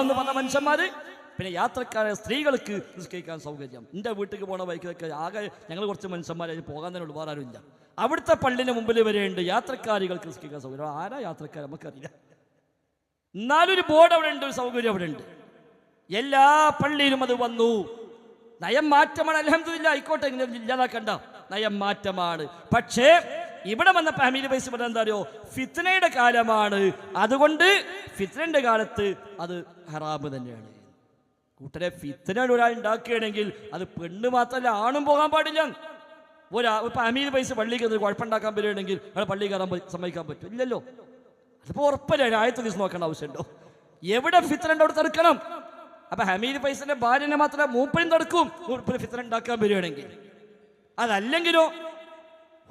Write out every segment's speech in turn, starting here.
എന്ന് പറഞ്ഞ മനുഷ്യന്മാര്? പിന്നെ യാത്രക്കാരെ സ്ത്രീകൾക്ക് നിസ്കരിക്കാൻ സൗകര്യം. എന്റെ വീട്ടിൽ പോണ ബൈക്കിലൊക്കെ ആകെ ഞങ്ങൾ കുറച്ച് മനുഷ്യന്മാരെ പോകാൻ തന്നെ ഉള്ളു ഇല്ല അവിടുത്തെ പള്ളിന് മുമ്പിൽ വരെയുണ്ട് യാത്രക്കാരികൾക്ക് നിസ്കരിക്കാൻ സൗകര്യം. ആരാ യാത്രക്കാർ നമുക്കറിയില്ല. എന്നാലൊരു ബോർഡ് അവിടെ ഉണ്ട് ഒരു സൗകര്യം അവിടെ ഉണ്ട്. എല്ലാ പള്ളിയിലും അത് വന്നു. നയം മാറ്റമാണ് അലഹമില്ല ആയിക്കോട്ടെ ഇങ്ങനെ ഇല്ലാതാക്കണ്ട. നയം മാറ്റമാണ്. പക്ഷേ ഇവിടെ വന്ന ഫാമിലി ബൈസ് പറഞ്ഞ എന്താ അറിയോ ഫിത്നയുടെ കാലമാണ്. അതുകൊണ്ട് ഫിത്നന്റെ കാലത്ത് അത് ഹറാബ് തന്നെയാണ്. കൂട്ടരെ ഫിത്തന ഒരാൾ ഉണ്ടാക്കുകയാണെങ്കിൽ അത് പെണ്ണ് മാത്രമല്ല ആണും പോകാൻ പാടില്ല. ഒരാ ഫാമിലി പൈസ പള്ളിക്ക് കയറി കുഴപ്പമുണ്ടാക്കാൻ വരികയാണെങ്കിൽ അയാൾ പള്ളി കയറാൻ സമ്മതിക്കാൻ പറ്റും ഇല്ലല്ലോ അതിപ്പോ ഉറപ്പല്ല? ആയത്തെ ദിവസം നോക്കേണ്ട ആവശ്യമുണ്ടോ? എവിടെ ഫിത്തനുണ്ട് അവിടെ തടുക്കണം? അപ്പൊ ഹമീദ് പൈസന്റെ ഭാര്യനെ മാത്രമേ മൂപ്പനും തടുക്കും. മൂപ്പര് ഫിത്തന ഉണ്ടാക്കാൻ വരികയാണെങ്കിൽ. അതല്ലെങ്കിലോ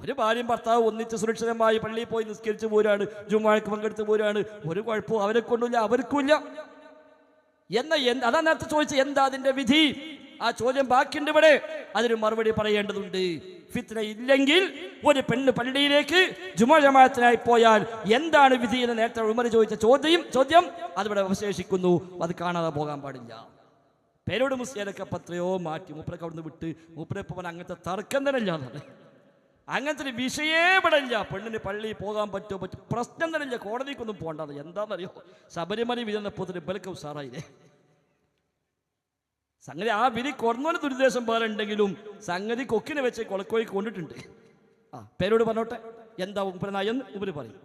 ഒരു ഭാര്യയും ഭർത്താവ് ഒന്നിച്ച് സുരക്ഷിതമായി പള്ളിയിൽ പോയി നിസ്കരിച്ച് പോരാണ് ജുമാഴക്ക് പങ്കെടുത്ത് പോരാണ് ഒരു കുഴപ്പവും അവരെ കൊണ്ടില്ല അവർക്കുമില്ല. എന്ന അതാ നേരത്തെ ചോദിച്ചത് എന്താ അതിന്റെ വിധി? ആ ചോദ്യം ബാക്കിയുണ്ട് ഇവിടെ. അതിന് മറുപടി പറയേണ്ടതുണ്ട്. ഫിത്ന ഇല്ലെങ്കിൽ ഒരു പെണ്ണ് പള്ളിയിലേക്ക് ജുമാ ജമാഅത്തിനായി പോയാൽ എന്താണ് വിധി എന്ന് നേരത്തെ ഉമർ ചോദിച്ച ചോദ്യം ചോദ്യം അതിവിടെ അവശേഷിക്കുന്നു. അത് കാണാതെ പോകാൻ പാടില്ല. പേരോട് മുസ്ലിയൊക്കെ പത്രയോ മാറ്റി. മൂപ്പരൊക്കെ അവിടുന്ന് വിട്ട് മൂപ്പരെ പോകാൻ അങ്ങനത്തെ തർക്കം തന്നെ ഇല്ലാന്നാണ് അങ്ങനത്തെ ഒരു വിഷയേ ഇവിടെ ഇല്ല പെണ്ണിന് പള്ളിയിൽ പോകാൻ പറ്റുമോ പറ്റും. പ്രശ്നം തന്നെ ഇല്ല കോടതിക്കൊന്നും പോകണ്ടത് എന്താണെന്നറിയോ ശബരിമല വിധി വന്നപ്പോൾ ബലക്കം സാറായില്ലേ സംഗതി ആ വിധി കുറഞ്ഞൊരു ദുരുദ്ദേശം പോലെ ഉണ്ടെങ്കിലും സംഗതി കൊക്കിനെ വെച്ച് കൊളക്കോയി കൊണ്ടിട്ടുണ്ട്. ആ പേരോട് പറഞ്ഞോട്ടെ. എന്താ ഉപരനായെന്ന് ഉപരി പറയും.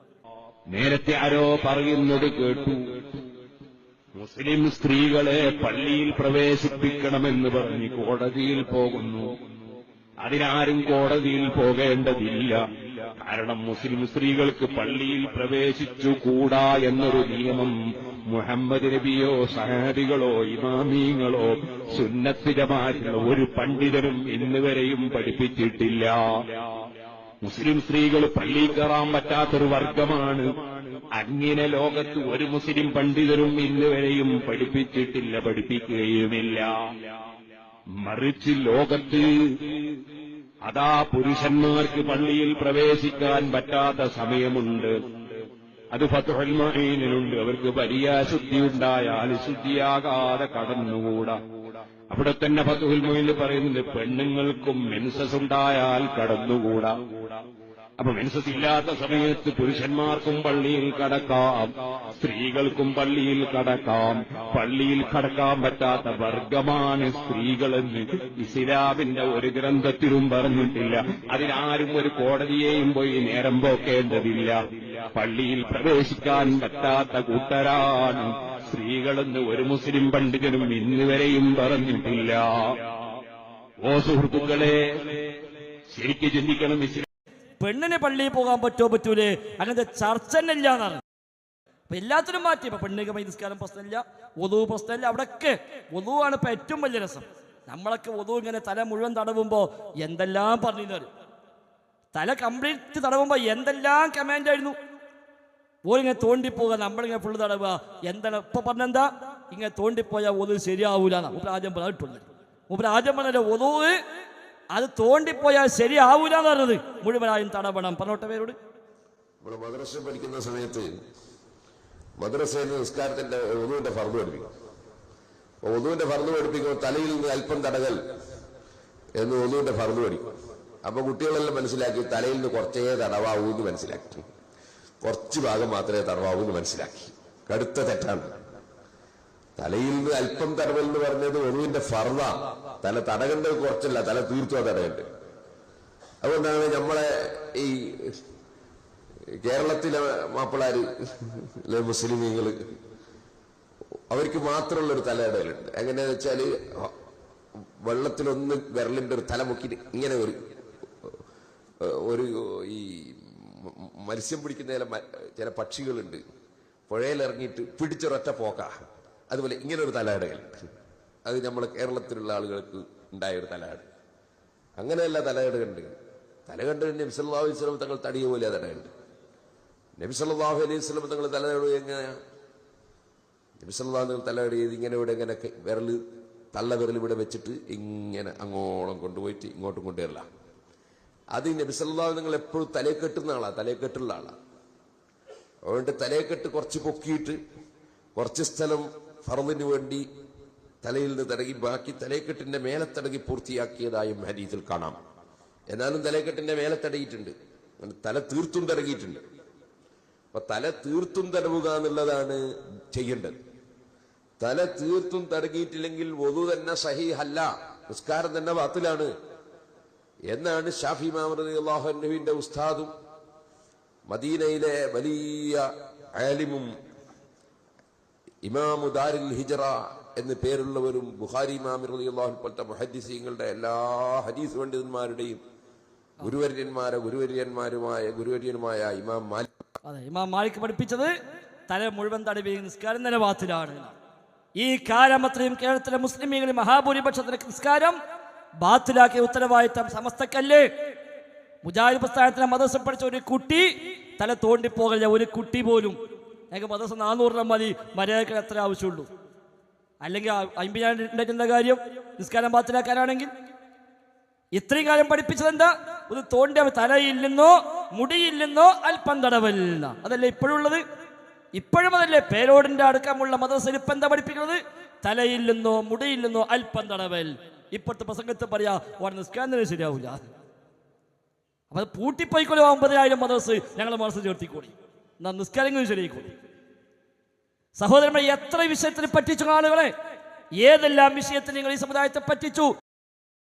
നേരത്തെ ആരോ പറയുന്നത് കേട്ടു. മുസ്ലിം സ്ത്രീകളെ പള്ളിയിൽ പ്രവേശിപ്പിക്കണമെന്ന് പറഞ്ഞ് കോടതിയിൽ പോകുന്നു. അതിനാരും കോടതിയിൽ പോകേണ്ടതില്ല. കാരണം മുസ്ലിം സ്ത്രീകൾക്ക് പള്ളിയിൽ പ്രവേശിച്ചുകൂടാ എന്നൊരു നിയമം മുഹമ്മദ് നബിയോ സഹാബികളോ ഇമാമീങ്ങളോ സുന്നത്ത് ഒരു പണ്ഡിതനും ഇന്നുവരെയും പഠിപ്പിച്ചിട്ടില്ല. മുസ്ലിം സ്ത്രീകൾ പള്ളിയിൽ കയറാൻ പറ്റാത്തൊരു വർഗമാണ്. അങ്ങനെ ലോകത്ത് ഒരു മുസ്ലിം പണ്ഡിതരും ഇന്നുവരെയും പഠിപ്പിച്ചിട്ടില്ല പഠിപ്പിക്കുകയുമില്ല. മറിച്ച് ലോകത്ത് അതാ പുരുഷന്മാർക്ക് പള്ളിയിൽ പ്രവേശിക്കാൻ പറ്റാത്ത സമയമുണ്ട്. അത് ഫത്തുഹൽമീനുണ്ട് അവർക്ക് വലിയ ശുദ്ധി ഉണ്ടായാൽ ശുദ്ധിയാകാതെ കടന്നുകൂടാ. അവിടെ തന്നെ ഫത്തുഹുൽമോയിൽ പറയുന്നുണ്ട് പെണ്ണുങ്ങൾക്കും മെൻസസ് ഉണ്ടായാൽ കടന്നുകൂടാ. അപ്പൊ മെൻസസ് ഇല്ലാത്ത സമയത്ത് പുരുഷന്മാർക്കും പള്ളിയിൽ കടക്കാം സ്ത്രീകൾക്കും പള്ളിയിൽ കടക്കാം. പള്ളിയിൽ കടക്കാൻ പറ്റാത്ത വർഗമാണ് സ്ത്രീകളെന്ന് ഇസ്ലാമിന്റെ ഒരു ഗ്രന്ഥത്തിലും പറഞ്ഞിട്ടില്ല. അതിനാരും ഒരു കോടതിയെയും പോയി നേരം പോക്കേണ്ടതില്ല. പള്ളിയിൽ പ്രവേശിക്കാൻ പറ്റാത്ത കൂട്ടരാണ് സ്ത്രീകളെന്ന് ഒരു മുസ്ലിം പണ്ഡിതനും ഇന്നുവരെയും പറഞ്ഞിട്ടില്ല. ഓ സുഹൃത്തുക്കളെ ശരിക്ക് ചിന്തിക്കണം ഇസ്ലാം പെണ്ണിന് പള്ളിയിൽ പോകാൻ പറ്റുമോ പറ്റൂലേ? അങ്ങനത്തെ ചർച്ച തന്നെ ഇല്ല എന്നാണ് അപ്പൊ എല്ലാത്തിനും മാറ്റി. ഇപ്പൊ പെണ്ണുക നിസ്കാരം പ്രശ്നമില്ല ഒതു പ്രശ്നമില്ല അവിടെയൊക്കെ ഒതുവാണ് ഇപ്പൊ ഏറ്റവും വലിയ രസം. നമ്മളൊക്കെ ഒതു ഇങ്ങനെ തല മുഴുവൻ തടവുമ്പോ എന്തെല്ലാം പറഞ്ഞു തല കംപ്ലീറ്റ് തടവുമ്പോ എന്തെല്ലാം കമാൻഡ് ആയിരുന്നു? ഓരിങ്ങനെ തോണ്ടിപ്പോകുക നമ്മളിങ്ങനെ ഫുള്ള് തടവുക എന്താണ്? ഇപ്പൊ പറഞ്ഞെന്താ ഇങ്ങനെ തോണ്ടിപ്പോയാൽ ഒതു ശരിയാവൂലാണ് ഉപരാജം പറഞ്ഞിട്ടുള്ളത് ആദ്യം പറഞ്ഞ ഒതു അത് തോണ്ടിപ്പോയാൽ ശരിയാവൂല എന്ന് പറഞ്ഞത്. മുഴുവനായും തടവണം. പറഞ്ഞോട്ടെ പേരോട്. മദ്രസ പഠിക്കുന്ന സമയത്ത് മദ്രസയിൽ നിസ്കാരത്തിന്റെ ഒന്നുവിന്റെ ഫർദ് പഠിപ്പിക്കും. ഒതുവിന്റെ ഫർദ് പഠിപ്പിക്കുമ്പോൾ തലയിൽ നിന്ന് അല്പം തടകൽ എന്ന് ഒന്നുവിന്റെ ഫർദ് പഠിക്കും. അപ്പൊ കുട്ടികളെല്ലാം മനസ്സിലാക്കി തലയിൽ നിന്ന് കുറച്ചേ തടവാകൂ എന്ന് മനസ്സിലാക്കി. കുറച്ച് ഭാഗം മാത്രമേ തടവാകൂ എന്ന് മനസ്സിലാക്കി. കടുത്ത തെറ്റാണ്. തലയിൽ നിന്ന് അല്പം തടവൽ എന്ന് പറഞ്ഞത് ഒന്നുവിന്റെ ഫർദ. തല തടകേണ്ടത് കുറച്ചല്ല തല തീർത്തു തടയേണ്ടത്. അതുകൊണ്ടാണ് നമ്മളെ ഈ കേരളത്തിലെ മാപ്പിളാര് അല്ലെ മുസ്ലിമീങ്ങൾ അവർക്ക് മാത്രമുള്ള ഒരു തലയിടലുണ്ട് എങ്ങനെയാന്ന് വെച്ചാൽ വെള്ളത്തിലൊന്ന് വിരലിന്റെ ഒരു തല മുക്കിട്ട് ഇങ്ങനെ ഒരു ഒരു ഈ മത്സ്യം പിടിക്കുന്ന ചില ചില പക്ഷികളുണ്ട്. പുഴയിലിറങ്ങിയിട്ട് പിടിച്ചൊരൊറ്റ പോക്ക. അതുപോലെ ഇങ്ങനെ ഒരു തലയിടലുണ്ട് അത് നമ്മളെ കേരളത്തിലുള്ള ആളുകൾക്ക് ഉണ്ടായ ഒരു തലയിട അങ്ങനെയല്ല തലയിടുണ്ട് തലകണ്ട് നബി സല്ലല്ലാഹു അലൈഹി വസല്ലം തങ്ങൾ തടിയ പോലെ തലയുണ്ട് നബി സല്ലല്ലാഹു അലൈഹി വസല്ലം തങ്ങൾ തലയിടുക എങ്ങനെയാ? നബി തങ്ങൾ തങ്ങൾ ചെയ്ത് ഇങ്ങനെ ഇവിടെ ഇങ്ങനെ വിരൽ തള്ള വിരൽ ഇവിടെ വെച്ചിട്ട് ഇങ്ങനെ അങ്ങോളം കൊണ്ടുപോയിട്ട് ഇങ്ങോട്ടും കൊണ്ടുവരില്ല അത് നബി സല്ലല്ലാഹു നിങ്ങൾ എപ്പോഴും തലയെ കെട്ടുന്ന ആളാ തലയെ കെട്ടുള്ള ആളാ. അതുകൊണ്ട് തലയെ കെട്ട് കുറച്ച് പൊക്കിയിട്ട് കുറച്ച് സ്ഥലം ഫറദിന് വേണ്ടി തലയിൽ നിന്ന് തടകി ബാക്കി തലയെക്കെട്ടിന്റെ മേലെ പൂർത്തിയാക്കിയതായും ഹരീതിൽ കാണാം. എന്നാലും തലയെക്കെട്ടിന്റെ മേലെ തല തീർത്തും തടകിയിട്ടുണ്ട്. അപ്പൊ തല തീർത്തും തടവുക എന്നുള്ളതാണ് ചെയ്യേണ്ടത്. തല തീർത്തും തടകിയിട്ടില്ലെങ്കിൽ വധു തന്നെ സഹിഹല്ല നിസ്കാരം തന്നെ വാത്തിലാണ് എന്നാണ് ഷാഫി അള്ളാഹുവിന്റെ ഉസ്താദും മദീനയിലെ വലിയ ആലിമും ഇമാമു ദാരിൽ ഹിജറ എന്ന് പേരുള്ളവരും ബുഹാരി ഇമാമി റളിയല്ലാഹു പോലത്തെ മുഹദ്ദിസീങ്ങളുടെ എല്ലാ ഹദീസ് പണ്ഡിതന്മാരുടെയും ഗുരുവര്യന്മാരെ ഗുരുവര്യന്മാരുമായ ഗുരുവര്യനുമായ ഇമാം മാലിക് അതെ ഇമാം മാലിക് പഠിപ്പിച്ചത് തല മുഴുവൻ തടവി നിസ്കാരം നിലവാത്തിലാണ് ഈ കാലം അത്രയും കേരളത്തിലെ മുസ്ലിമീങ്ങളിൽ മഹാഭൂരിപക്ഷത്തിന് നിസ്കാരം ബാത്തിലാക്കിയ ഉത്തരവാദിത്തം സമസ്തക്കല്ലേ. മുജാഹിദ് പ്രസ്ഥാനത്തിലെ മദർസം പഠിച്ച ഒരു കുട്ടി തല തോണ്ടിപ്പോകല ഒരു കുട്ടി പോലും ഞങ്ങൾക്ക് മദ്രസ നാനൂറ് എണ്ണം മതി. മര്യാദയ്ക്ക് എത്ര ആവശ്യമുള്ളൂ. അല്ലെങ്കിൽ അമ്പതിനായിരം കാര്യം? നിസ്കാരം ബാത്തിലാക്കാനാണെങ്കിൽ ഇത്രയും കാലം പഠിപ്പിച്ചത് എന്താ? ഒരു തോണ്ടി തലയില്ലെന്നോ മുടിയില്ലെന്നോ അല്പം തടവല്ല അതല്ലേ ഇപ്പോഴുള്ളത് ഇപ്പോഴും അതല്ലേ പേരോടിന്റെ അടുക്കമുള്ള മദ്രസയിൽ ഇപ്പം എന്താ പഠിപ്പിക്കുന്നത്? തലയില്ലെന്നോ മുടിയില്ലെന്നോ അല്പം തടവൽ. ഇപ്പോഴത്തെ പ്രസംഗത്തെ പറയാ ഓടെ നിസ്കാരം ശരിയാവില്ല അപ്പൊ അത് പൂട്ടിപ്പോയിക്കോളൂ ഒമ്പതിനായിരം ഞങ്ങളുടെ ഞങ്ങളെ മനസ്സ് ചേർത്തിക്കൂടി എന്നാ നിസ്കാരങ്ങളും സഹോദരന്മാർ എത്ര വിഷയത്തിൽ പറ്റിച്ചു ആളുകളെ ഏതെല്ലാം വിഷയത്തിൽ നിങ്ങൾ ഈ സമുദായത്തെ പറ്റിച്ചു?